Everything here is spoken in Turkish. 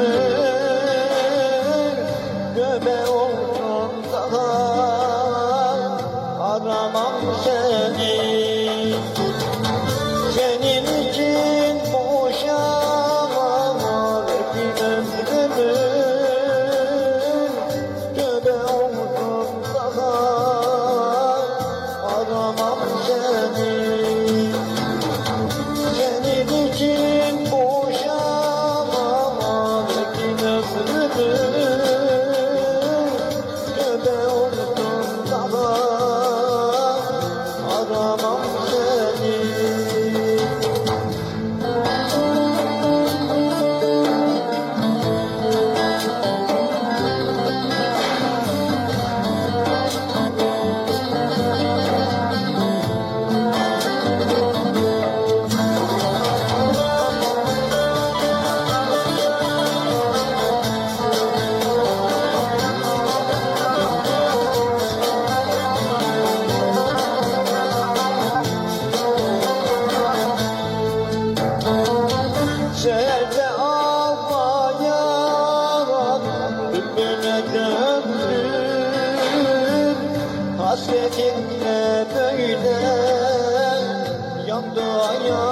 ömür göbe oldum aramam seni. Senin için boşa bir ömrümü. Göbe oldum seni. Senin için Nerede ağlayan Dümbüne döndüm Hasretinle böyle? Yandı ayağım.